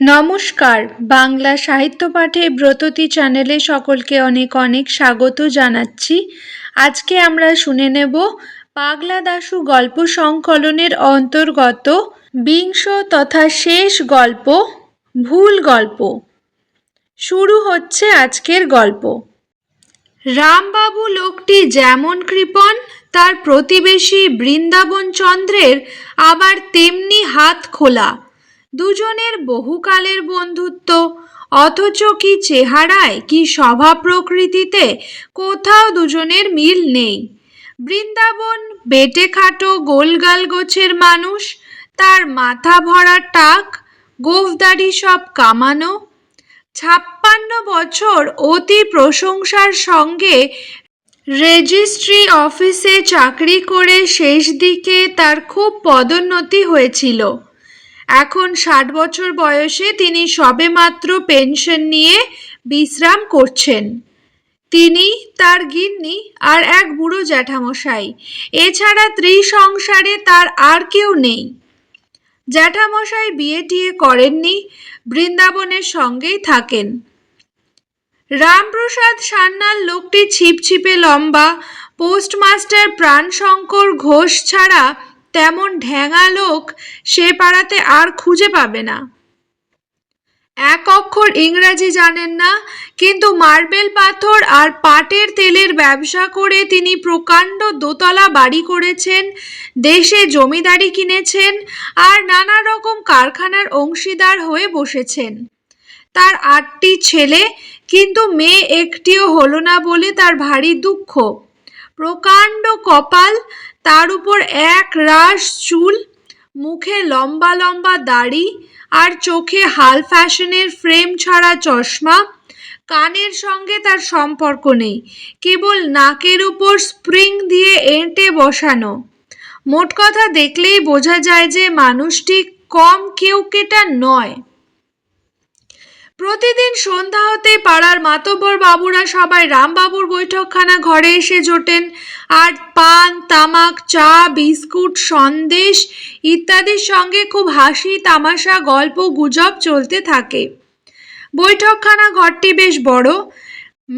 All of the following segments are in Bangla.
নমস্কার। বাংলা সাহিত্য পাঠে ব্রততী চ্যানেলে সকলকে অনেক অনেক স্বাগত জানাচ্ছি। আজকে আমরা শুনে নেব পাগলা দাশু গল্প সংকলনের অন্তর্গত বিংশ তথা শেষ গল্প, ভুল গল্প। শুরু হচ্ছে আজকের গল্প। রামবাবু লোকটি যেমন কৃপণ, তার প্রতিবেশী বৃন্দাবন চন্দ্রের আবার তেমনি হাত খোলা। দুজনের বহুকালের বন্ধুত্ব। অথচ কি চেহারায়, কি স্বভাব প্রকৃতিতে কোথাও দুজনের মিল নেই। বৃন্দাবন বেটে খাটো গোলগাল গোছের মানুষ, তার মাথা ভরা টাক, গোফদারি সব কামানো। ছাপ্পান্ন বছর অতি প্রশংসার সঙ্গে রেজিস্ট্রি অফিসে চাকরি করে শেষ দিকে তার খুব পদোন্নতি হয়েছিল। এখন ষাট বছর বয়সে তিনি সবেমাত্র পেনশন নিয়ে বিশ্রাম করছেন। তিনি, তার গিন্নি আর এক বুড়ো জ্যাঠামশাই। এছাড়া ত্রিসংসারে তার আর কেউ নেই। জ্যাঠামশাই বিয়ে টিয়ে করেননি, বৃন্দাবনের সঙ্গেই থাকেন। রামপ্রসাদ সান্যাল লোকটি ছিপছিপে লম্বা, পোস্টমাস্টার প্রাণশঙ্কর ঘোষ ছাড়া তেমন ঢ্যাঙা লোক সে পাড়াতে আর খুঁজে পাবে না। এক অক্ষর ইংরাজি জানেন না, কিন্তু মার্বেল পাথর আর পাটের তেলের ব্যবসা করে তিনি প্রকাণ্ড দোতলা বাড়ি করেছেন, দেশে জমিদারি কিনেছেন আর নানা রকম কারখানার অংশীদার হয়ে বসেছেন। তার আটটি ছেলে, কিন্তু মেয়ে একটিও হলো না বলে তার ভারী দুঃখ। প্রকাণ্ড কপাল তার উপর এক রাশ চুল, মুখে লম্বা লম্বা দাড়ি আর চোখে হাল ফ্যাশনের ফ্রেম ছাড়া চশমা। কানের সঙ্গে তার সম্পর্ক নেই, কেবল নাকের উপর স্প্রিং দিয়ে এঁটে বসানো। মোট কথা দেখলেই বোঝা যায় যে মানুষটি কম কেউ কেটা নয়। প্রতিদিন সন্ধ্যা হতে পাড়ার মাতব্বর বাবুরা সবাই রামবাবুর বৈঠকখানা ঘরে এসে জোটেন। আর পান, তামাক, চা, বিস্কুট, সন্দেশ ইত্যাদির সঙ্গে খুব হাসি, তামাশা, গল্প, গুজব চলতে থাকে। বৈঠকখানা ঘরটি বেশ বড়।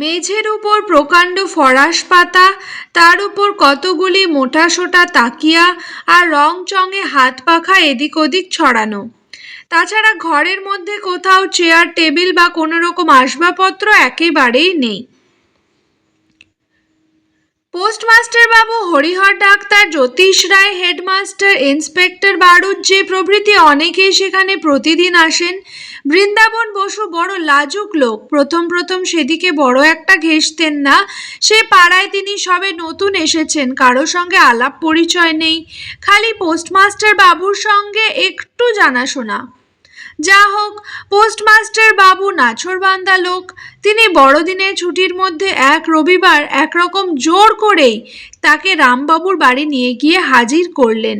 মেঝের উপর প্রকাণ্ড ফরাস পাতা, তার উপর কতগুলি মোটাসোটা তাকিয়া, আর রং চঙে হাত পাখা এদিক ওদিক ছড়ানো। তাছাড়া ঘরের মধ্যে কোথাও চেয়ার টেবিল বা কোনো রকম আসবাবপত্র একেবারেই নেই। পোস্টমাস্টার বাবু হরিহর ডাক্তার, জ্যোতিষ রায় হেডমাস্টার ইন্সপেক্টর বাড়ুজ্জে প্রভৃতি অনেকেই সেখানে প্রতিদিন আসেন। বৃন্দাবন বসু বড় লাজুক লোক। প্রথম প্রথম সেদিকে বড় একটা ঘেসতেন না। সে পাড়ায় তিনি সবে নতুন এসেছেন। কারও সঙ্গে আলাপ পরিচয় নেই। খালি পোস্টমাস্টার বাবুর সঙ্গে একটু জানাশোনা। যা হোক, পোস্টমাস্টার বাবু নাছরবান্দা লোক, তিনি বড়দিনের ছুটির মধ্যে এক রবিবার একরকম জোর করেই তাকে রামবাবুর বাড়ি নিয়ে গিয়ে হাজির করলেন।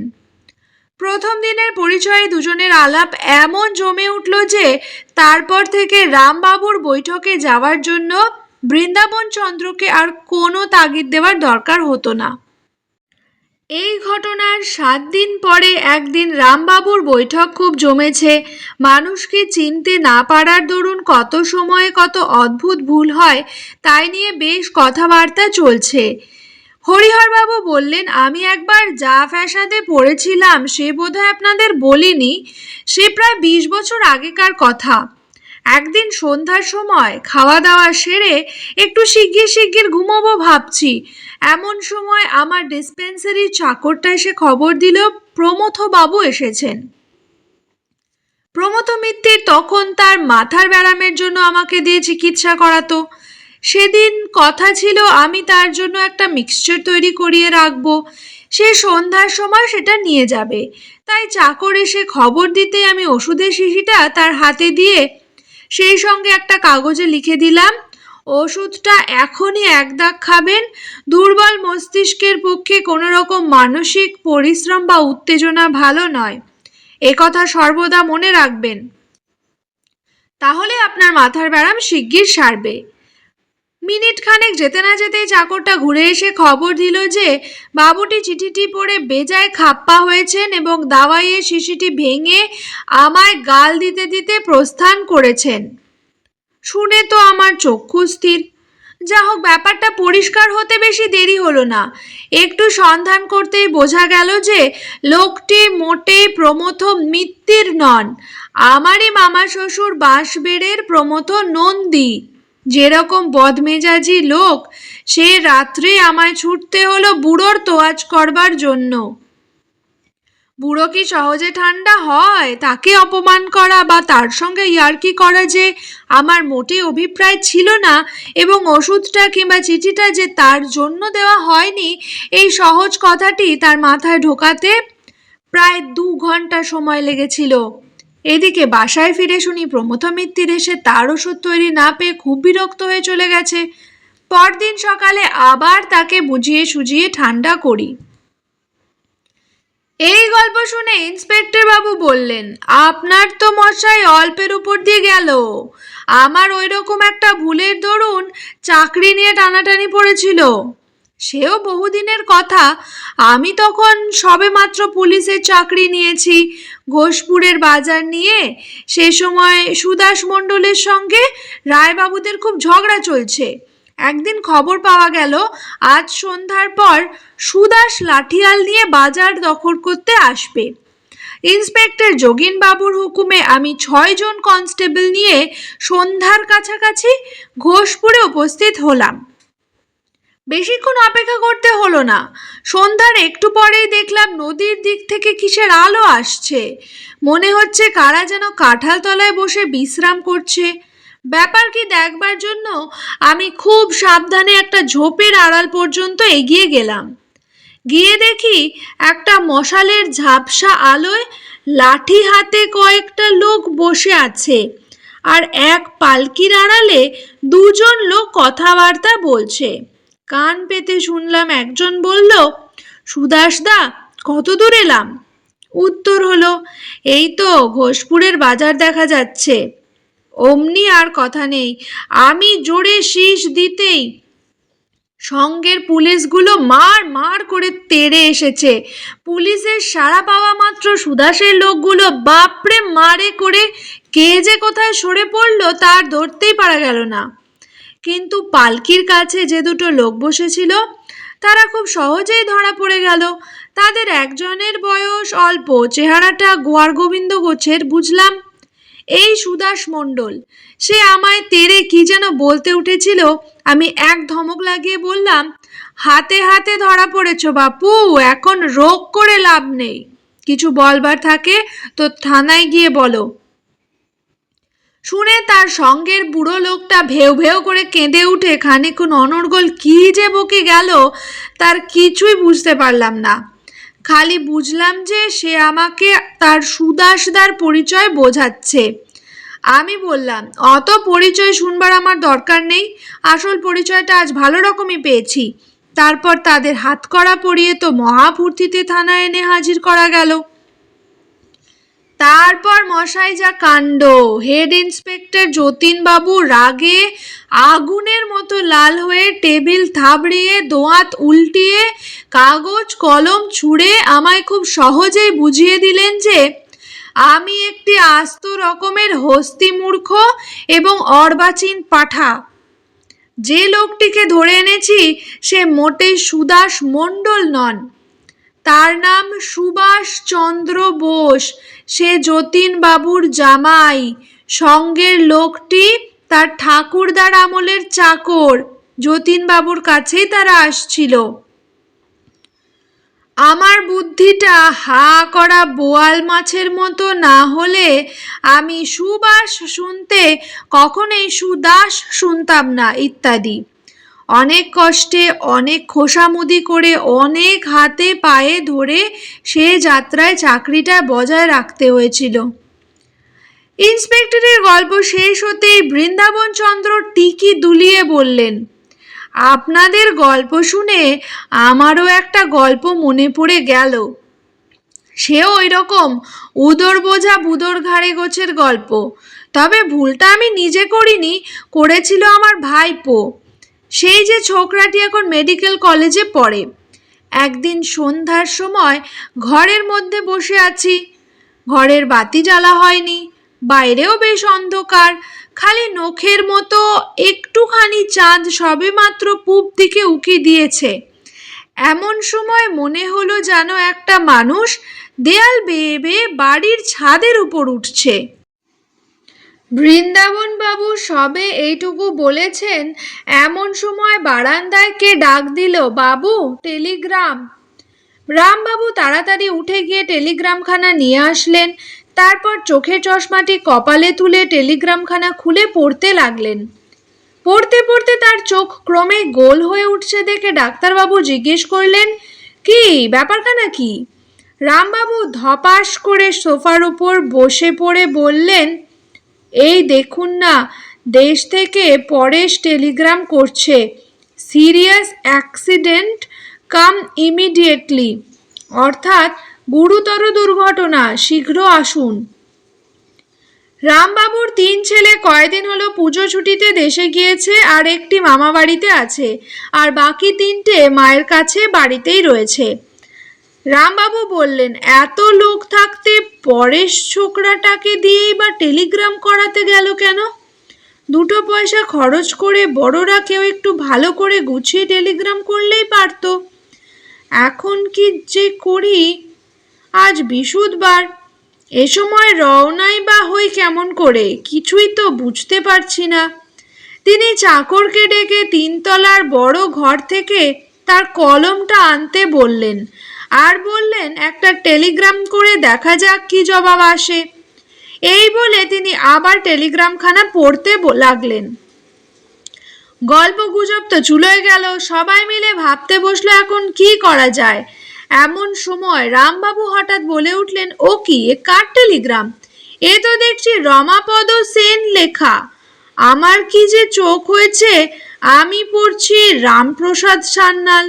প্রথম দিনের পরিচয়ে দুজনের আলাপ এমন জমে উঠল যে, তারপর থেকে রামবাবুর বৈঠকে যাওয়ার জন্য বৃন্দাবন চন্দ্রকে আর কোনো তাগিদ দেওয়ার দরকার হতো না। এই ঘটনার সাত দিন পরে একদিন রামবাবুর বৈঠক খুব জমেছে। মানুষকে চিনতে না পারার দরুন কত সময়ে কত অদ্ভুত ভুল হয়, তাই নিয়ে বেশ কথাবার্তা চলছে। হরিহরবাবু বললেন, আমি একবার যা ফ্যাসাদে পড়েছিলাম, সে বোধহয় আপনাদের বলিনি। সে প্রায় বিশ বছর আগেকার কথা। একদিন সন্ধ্যার সময় খাওয়া দাওয়া সেরে একটু শিগগির শিগগির ঘুমোবো ভাবছি। এমন সময় আমার ডিসপেন্সারির চাকরটা এসে খবর দিল প্রমথ বাবু এসেছেন। প্রমথ মিত্তির তখন তার মাথার ব্যারামের জন্য আমাকে দিয়ে চিকিৎসা করাতো। সেদিন কথা ছিল, আমি তার জন্য একটা মিক্সচার তৈরি করিয়ে রাখব। সে সন্ধ্যার সময় সেটা নিয়ে যাবে। তাই চাকর এসে খবর দিতে আমি ওষুধের শিশিটা তার হাতে দিয়ে সেই সঙ্গে একটা কাগজে লিখে দিলাম, ওষুধটা এখনই এক দাগ খাবেন। দুর্বল মস্তিষ্কের পক্ষে কোনো রকম মানসিক পরিশ্রম বা উত্তেজনা ভালো নয়। কথা সর্বদা মনে রাখবেন। তাহলে আপনার মাথার ব্যারাম শিগগির সারবে। মিনিট খানেক যেতে না যেতেই চাকরটা ঘুরে এসে খবর দিল যে, বাবুটি চিঠিটি পড়ে বেজায় খাপ্পা হয়েছেন এবং দাওয়াইয়ে শিশিটি ভেঙে আমায় গাল দিতে দিতে প্রস্থান করেছেন। শুনে তো আমার চক্ষু স্থির। যা হোক ব্যাপারটা পরিষ্কার হতে বেশি দেরি হলো না। একটু সন্ধান করতেই বোঝা গেল যে, লোকটি মোটেই প্রমথ মিত্তির নন। আমারই মামা শ্বশুর বাঁশবেড়ের প্রমথ নন্দী। যেরকম বদমেজাজি লোক, সে রাত্রে আমায় ছুটতে হলো বুড়োর তোয়াজ করবার জন্য। বুড়ো কি সহজে ঠান্ডা হয়? তাকে অপমান করা বা তার সঙ্গে ইয়ার্কি করা যে আমার মোটে অভিপ্রায় ছিল না এবং ওষুধটা কিংবা চিঠিটা যে তার জন্য দেওয়া হয়নি, এই সহজ কথাটি তার মাথায় ঢোকাতে প্রায় দু ঘণ্টা সময় লেগেছিল। এদিকে বাসায় ফিরে শুনি প্রমথ মিত্তির এসে তার ওষুধ তৈরি না পেয়ে খুব বিরক্ত হয়ে চলে গেছে। পরদিন সকালে আবার তাকে বুঝিয়ে সুজিয়ে ঠান্ডা করি। এই গল্প শুনে ইন্সপেক্টর বাবু বললেন, আপনার তো মশাই অল্পের উপর দিয়ে গেল। আমার ওই রকম একটা ভুলের দরুন চাকরি নিয়ে টানাটানি পড়েছিল। সেও বহুদিনের কথা। আমি তখন সবেমাত্র পুলিশের চাকরি নিয়েছি। ঘোষপুরের বাজার নিয়ে সে সময় সুদাস মণ্ডলের সঙ্গে রায়বাবুদের খুব ঝগড়া চলছে। একদিন খবর পাওয়া গেল, আজ সন্ধ্যার পর সুদাস লাঠিয়াল নিয়ে বাজার দখল করতে আসবে। ইন্সপেক্টর যোগিনবাবুর হুকুমে আমি ছয়জন কনস্টেবল নিয়ে সন্ধ্যার কাছাকাছি ঘোষপুরে উপস্থিত হলাম। বেশিক্ষণ অপেক্ষা করতে হলো না। সন্ধ্যার একটু পরেই দেখলাম নদীর দিক থেকে কিসের আলো আসছে। মনে হচ্ছে কারা যেন কাঁঠাল তলায় বসে বিশ্রাম করছে। ব্যাপার কি দেখবার জন্য আমি খুব সাবধানে একটা ঝোপের আড়াল পর্যন্ত এগিয়ে গেলাম। গিয়ে দেখি একটা মশালের ঝাপসা আলোয় লাঠি হাতে কয়েকটা লোক বসে আছে আর এক পালকির আড়ালে দুজন লোক কথাবার্তা বলছে। কান পেতে শুনলাম একজন বলল সুদাসদা কত দূর এলাম? উত্তর হলো, এই তো ঘোষপুরের বাজার দেখা যাচ্ছে। অমনি আর কথা নেই। আমি জোরে শীষ দিতেই সঙ্গের পুলিশগুলো মার মার করে তেড়ে এসেছে। পুলিশের সাড়া পাওয়া মাত্র সুদাসের লোকগুলো বাপরে মারে করে কে যে কোথায় সরে পড়ল তার ধরতেই পারা গেল না। কিন্তু পালকির কাছে যে দুটো লোক বসেছিল, তারা খুব সহজেই ধরা পড়ে গেল। তাদের একজনের বয়স অল্প, চেহারাটা গোয়ার গোবিন্দ গোছের, বুঝলাম? এই সুদাস মণ্ডল, সে আমায় তেরে কি যেন বলতে উঠেছিল, আমি এক ধমক লাগিয়ে বললাম, হাতে হাতে ধরা পড়েছ বাপু, এখন রোগ করে লাভ নেই। কিছু বলবার থাকে, তো থানায় গিয়ে বলো। শুনে তার সঙ্গের বুড়ো লোকটা ভেউ ভেউ করে কেঁদে উঠে খানিক্ষণ অনর্গল কি যে বকে গেল, তার কিছুই বুঝতে পারলাম না। খালি বুঝলাম যে সে আমাকে তার সুদাসদার পরিচয় বোঝাচ্ছে। আমি বললাম, অত পরিচয় শুনবার আমার দরকার নেই। আসল পরিচয়টা আজ ভালো রকমই পেয়েছি। তারপর তাদের হাত করা পরিয়ে তো মহাফূর্তিতে থানায় এনে হাজির করা গেল। তারপর মশাই যা কাণ্ড। হেড ইন্সপেক্টর যতীনবাবু রাগে, আগুনের মতো লাল হয়ে টেবিল থাবড়িয়ে দোয়াত উল্টিয়ে কাগজ, কলম ছুঁড়ে আমায় খুব সহজেই বুঝিয়ে দিলেন যে, আমি একটি আস্ত রকমের হস্তি মূর্খ এবং অর্বাচীন পাঠা। যে লোকটিকে ধরে এনেছি, সে মোটেই সুদাস মণ্ডল নন। তার নাম সুভাষ চন্দ্র বোস। সে যতীন বাবুর জামাই। সঙ্গের লোকটি তার ঠাকুরদার আমলের চাকর। যতীন বাবুর কাছেই তারা আসছিল। আমার বুদ্ধিটা হা করা বোয়াল মাছের মতো না হলে আমি সুবাস শুনতে কখনোই সুদাস শুনতাম না, ইত্যাদি। অনেক কষ্টে, অনেক খোসামুদি করে, অনেক হাতে পায়ে ধরে সে যাত্রায় চাকরিটা বজায় রাখতে হয়েছিল। ইন্সপেক্টরের গল্প শেষ হতেই বৃন্দাবন চন্দ্র টিকি দুলিয়ে বললেন, আপনাদের গল্প শুনে আমারও একটা গল্প মনে পড়ে গেল। সেও ওই রকম উদর বোঝা বুদর ঘাড়ে গোছের গল্প। তবে ভুলটা আমি নিজে করিনি, করেছিল আমার ভাইপো। সেই যে ছোকরাটি এখন মেডিকেল কলেজে পড়ে। একদিন সন্ধ্যার সময় ঘরের মধ্যে বসে আছি। ঘরের বাতি জ্বালা হয়নি, বাইরেও বেশ অন্ধকার। খালি নখের মতো একটুখানি চাঁদ সবেমাত্র পূব দিকে উকি দিয়েছে। এমন সময় মনে হলো যেন একটা মানুষ দেয়াল বেয়ে বেয়ে বাড়ির ছাদের উপর উঠছে। বৃন্দাবন বাবু সবে এইটুকু বলেছেন, এমন সময় বারান্দায় কে ডাক দিল, বাবু, টেলিগ্রাম? রামবাবু তাড়াতাড়ি উঠে গিয়ে টেলিগ্রামখানা নিয়ে আসলেন। তারপর চোখের চশমাটি কপালে তুলে টেলিগ্রামখানা খুলে পড়তে লাগলেন। পড়তে পড়তে তার চোখ ক্রমে গোল হয়ে উঠছে দেখে ডাক্তারবাবু জিজ্ঞেস করলেন, কি, ব্যাপারখানা কি? রামবাবু ধপাস করে সোফার উপর বসে পড়ে বললেন এই দেখুন না, দেশ থেকে পরেশ টেলিগ্রাম করছে, সিরিয়াস অ্যাক্সিডেন্ট কাম ইমিডিয়েটলি, অর্থাৎ গুরুতর দুর্ঘটনা, শীঘ্র আসুন। রামবাবুর তিন ছেলে কয়দিন হলো পুজো ছুটিতে দেশে গিয়েছে আর একটি মামা বাড়িতে আছে, আর বাকি তিনটে মায়ের কাছে বাড়িতেই রয়েছে। রামবাবু বললেন, এত লোক থাকতে পরেশ ছোকরাটাকে দিয়েই বা টেলিগ্রাম করাতে গেল কেন? দুটো পয়সা খরচ করে বড়রা কেউ একটু ভালো করে গুছিয়ে টেলিগ্রাম করলেই পারতো। এখন কি যে করি? আজ বিশুদ্ধবার। এ সময় রওনাই বা হই কেমন করে? কিছুই তো বুঝতে পারছি না। তিনি চাকরকে ডেকে তিনতলার বড় ঘর থেকে তার কলমটা আনতে বললেন আর বললেন, একটা টেলিগ্রাম করে দেখা যাক কি জবাব আসে। এই বলে তিনি আবার টেলিগ্রামখানা পড়তে লাগলেন। গল্প গুজব তো চুলোয় গেল, সবাই মিলে ভাবতে বসল, এখন কি করা যায়? এমন সময় রামবাবু হঠাৎ বলে উঠলেন, ও কি, এ কার টেলিগ্রাম? এ তো দেখছি রমাপদ সেন লেখা। আমার কি যে চোখ হয়েছে, আমি পড়ছি রামপ্রসাদ সান্যাল।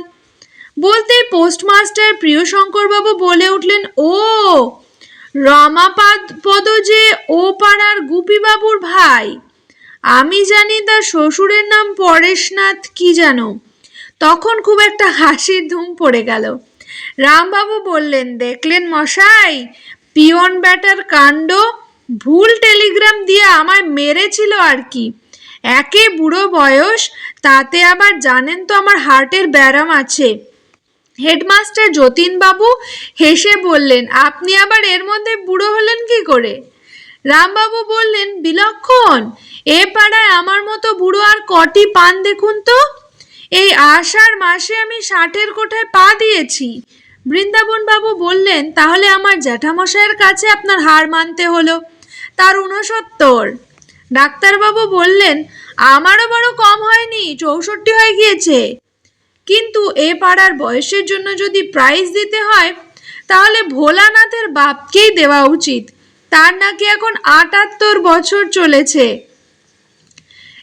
বলতে পোস্টমাস্টার প্রিয়শঙ্করবাবু বলে উঠলেন, ও, রমাপাদ পদ যে ও পাড়ার গুপিবাবুর ভাই। আমি জানি তার শ্বশুরের নাম পরেশনাথ, কি জানো? তখন খুব একটা হাসির ধুম পড়ে গেল। রামবাবু বললেন, দেখলেন মশাই, পিয়ন ব্যাটার কাণ্ড? ভুল টেলিগ্রাম দিয়ে আমায় মেরেছিল আর কি। একে বুড়ো বয়স, তাতে আবার জানেন তো আমার হার্টের ব্যারাম আছে। হেডমাস্টার যতীনবাবু হেসে বললেন, আপনি আবার এর মধ্যে বুড়ো হলেন কি করে? রামবাবু বললেন, বিলক্ষণ, এ পাড়ায় আমার মতো বুড়ো আর কটি পান দেখুন তো? এই আষাঢ় মাসে আমি ষাটের কোঠায় পা দিয়েছি। বৃন্দাবন বাবু বললেন, তাহলে আমার জ্যাঠামশাইয়ের কাছে আপনার হার মানতে হলো, তার উনসত্তর ডাক্তারবাবু বললেন, আমারও বড় কম হয়নি, চৌষট্টি হয়ে গিয়েছে। কিন্তু এ পাড়ার বয়সের জন্য যদি প্রাইজ দিতে হয়, তাহলে ভোলানাথের বাপকেই দেওয়া উচিত। তার নাকি এখন আটাত্তর বছর চলেছে।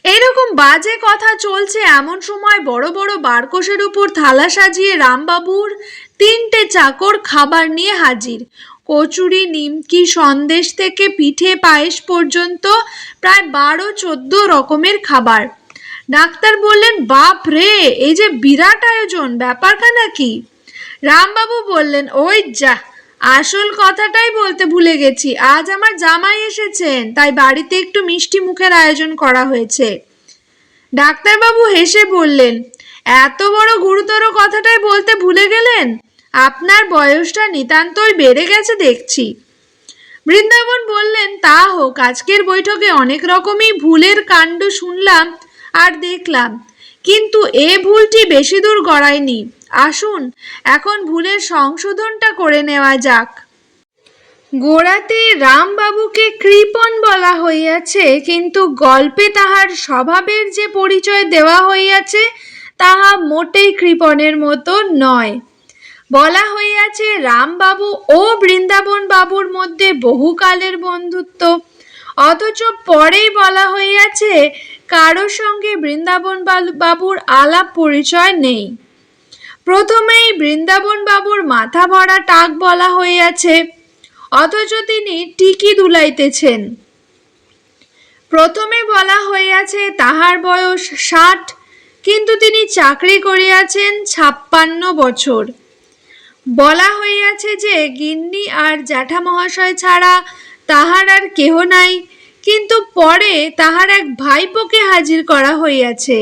এরকম বাজে কথা চলছে এমন সময় বড় বড় বারকোষের উপর থালা সাজিয়ে রামবাবুর তিনটে চাকর খাবার নিয়ে হাজির। কচুরি, নিমকি, সন্দেশ থেকে পিঠে, পায়েস পর্যন্ত প্রায় বারো চোদ্দ রকমের খাবার। ডাক্তার বললেন, বাপ রে, এই যে বিরাট আয়োজন ব্যাপারখানা কি রামবাবু বললেন, ওই যা, আসল কথাটাই বলতে ভুলে গেছি, আজ আমার জামাই এসেছেন, তাই বাড়িতে একটু মিষ্টি মুখের আয়োজন করা হয়েছে। ডাক্তারবাবু হেসে বললেন, এত বড় গুরুতর কথাটাই বলতে ভুলে গেলেন? আপনার বয়সটা নিতান্তই বেড়ে গেছে দেখছি। বৃন্দাবন বললেন, তা হোক, আজকের বৈঠকে অনেক রকমই ভুলের কাণ্ড শুনলাম আর দেখলাম। কিন্তু এ ভুলটি বেশি দূর গড়ায়নি। আসুন, এখন ভুলের সংশোধনটা করে নেওয়া যাক। গোড়াতে রামবাবুকে কৃপণ বলা হইয়াছে, কিন্তু গল্পে তাহার স্বভাবের যে পরিচয় দেওয়া হইয়াছে, তাহা মোটেই কৃপণের মতো নয়। বলা হইয়াছে, রামবাবু ও বৃন্দাবন বাবুর মধ্যে বহুকালের বন্ধুত্ব। অথচ পরেই বলা হইয়াছে, কারও সঙ্গে বৃন্দাবন বাবুর আলাপ পরিচয় নেই। প্রথমেই বৃন্দাবন বাবুর মাথা ভরা টাক বলা হইয়াছে, অথচ তিনি টিকি দুলাইতেছেন। প্রথমে বলা হইয়াছে, তাহার বয়স ষাট, কিন্তু তিনি চাকরি করিয়াছেন ছাপ্পান্ন বছর। বলা হইয়াছে যে, গিন্নি আর জ্যাঠা মহাশয় ছাড়া তাহার আর কেহ নাই, কিন্তু পরে তাহার এক ভাইপোকে হাজির করা হইয়াছে।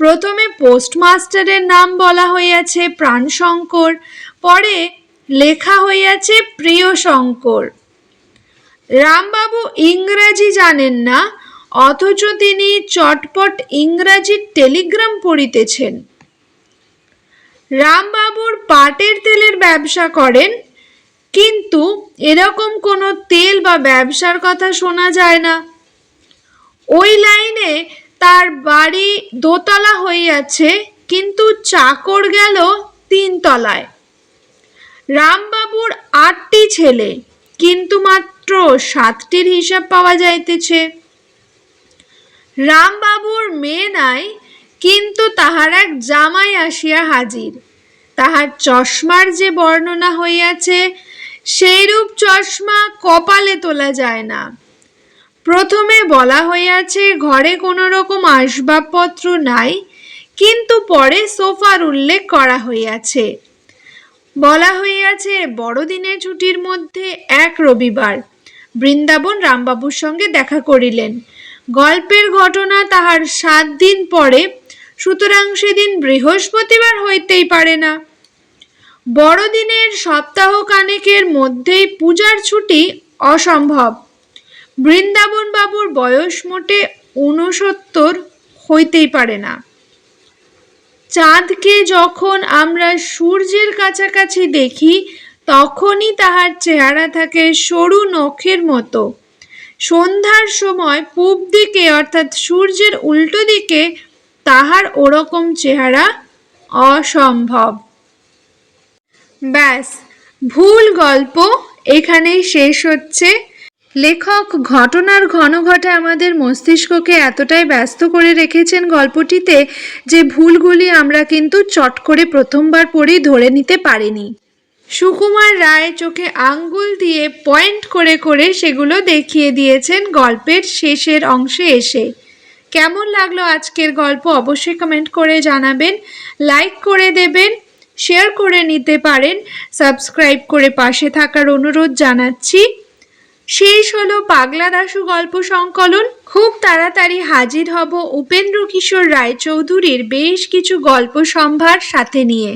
প্রথমে পোস্টমাস্টারের নাম বলা হইয়াছে প্রাণশঙ্কর, পরে লেখা হইয়াছে প্রিয় শঙ্কর রামবাবু ইংরাজি জানেন না, অথচ তিনি চটপট ইংরাজির টেলিগ্রাম পড়িতেছেন। রামবাবুর পাটের তেলের ব্যবসা করেন কিন্তু এরকম কোনো তেল বা ব্যবসার কথা শোনা যায় না। ওই লাইনে তার বাড়ি দোতলা হইয়াছে, কিন্তু চাকর গেল তিনতলায়। রামবাবুর আটটি ছেলে, কিন্তু মাত্র সাতটির হিসাব পাওয়া যাইতেছে। রামবাবুর মেয়ে নাই, কিন্তু তাহার এক জামাই আসিয়া হাজির। তাহার চশমার যে বর্ণনা হইয়াছে সেইরূপ চশমা কপালে তোলা যায় না। প্রথমে বলা হইয়াছে, ঘরে কোনো রকম আসবাবপত্র নাই, কিন্তু পরে সোফার উল্লেখ করা হইয়াছে। বলা হইয়াছে, বড়দিনের ছুটির মধ্যে এক রবিবার বৃন্দাবন রামবাবুর সঙ্গে দেখা করিলেন। গল্পের ঘটনা তাহার সাত দিন পরে, সুতরাং সেদিন বৃহস্পতিবার হইতেই পারে না। বড়দিনের সপ্তাহ কানেকের মধ্যেই পূজার ছুটি অসম্ভব। বৃন্দাবন বাবুর বয়স মোটে ঊনসত্তর হইতেই পারে না। চাঁদকে যখন আমরা সূর্যের কাছাকাছি দেখি, তখনই তাহার চেহারা থাকে সরু নখের মতো। সন্ধ্যার সময় পূব দিকে, অর্থাৎ সূর্যের উল্টো দিকে, তাহার ওরকম চেহারা অসম্ভব। ব্যাস, ভুল গল্প এখানেই শেষ হচ্ছে। লেখক, ঘটনার ঘন ঘটা আমাদের মস্তিষ্ককে এতটাই ব্যস্ত করে রেখেছেন গল্পটিতে যে ভুলগুলি আমরা কিন্তু চট করে প্রথমবার পড়েই ধরে নিতে পারিনি। সুকুমার রায় চোখে আঙ্গুল দিয়ে পয়েন্ট করে করে সেগুলো দেখিয়ে দিয়েছেন গল্পের শেষের অংশে এসে। কেমন লাগল আজকের গল্প অবশ্যই কমেন্ট করে জানাবেন, লাইক করে দেবেন শেয়ার করে নিতে পারেন। সাবস্ক্রাইব করে পাশে থাকার অনুরোধ জানাচ্ছি। শেষ হলো পাগলা দাসু গল্প সংকলন। খুব তাড়াতাড়ি হাজির হব উপেন্দ্র কিশোর রায়চৌধুরীর বেশ কিছু গল্প সম্ভার সাথে নিয়ে।